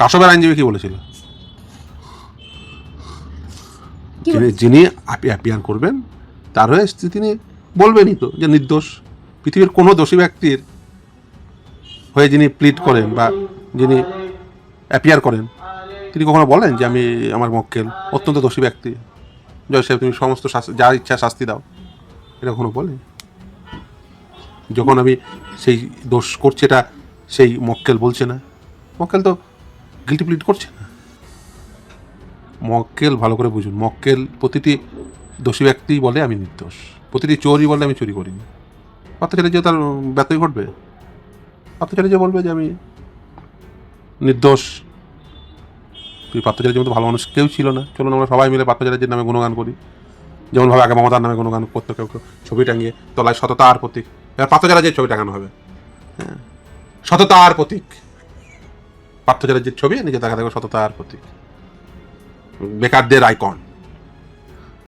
কাশবের আইনজীবী কি বলেছিল? যিনি যিনি অ্যাপিয়ার করবেন তার হয়ে স্ত্রী তিনি বলবেনই তো যে নির্দোষ। পৃথিবীর কোনো দোষী ব্যক্তির হয়ে যিনি প্লিট করেন বা যিনি অ্যাপিয়ার করেন তিনি কখনো বলেন যে আমি আমার মক্কেল অত্যন্ত দোষী ব্যক্তি। জয় সাহেব তুমি সমস্ত শাস্তি যা ইচ্ছা শাস্তি দাও। এটা কখনো বলে যখন আমি সেই দোষ করছি এটা সেই মক্কেল বলছে না। মক্কেল তো গিলটি প্লিট করছে? না মক্কেল, ভালো করে বুঝুন, মক্কেল প্রতিটি দোষী ব্যক্তি বলে আমি নির্দোষ। প্রতিটি চোরই বলে আমি চুরি করিনি। পাত্র ছেলে যে তার ব্যতই ঘটবে? পাত্র ছেলে যে বলবে যে আমি নির্দোষ? তুই পাত্র ছেলের মতো ভালো মানুষ কেউ ছিল না। চলুন আমরা সবাই মিলে পাত্র ছেলের নামে গুণগান করি। যেমনভাবে আগে মমতার নামে গুণগান করতো, কেউ কেউ ছবি টাঙিয়ে তলায় সততার প্রতীক। এবার ছেলে যে ছবি টাঙানো হবে হ্যাঁ? সততার প্রতীক। পার্থ চ্যাটার্জির ছবি নিজে দেখা দেখো সততার প্রতীক। বেকারদের আইকন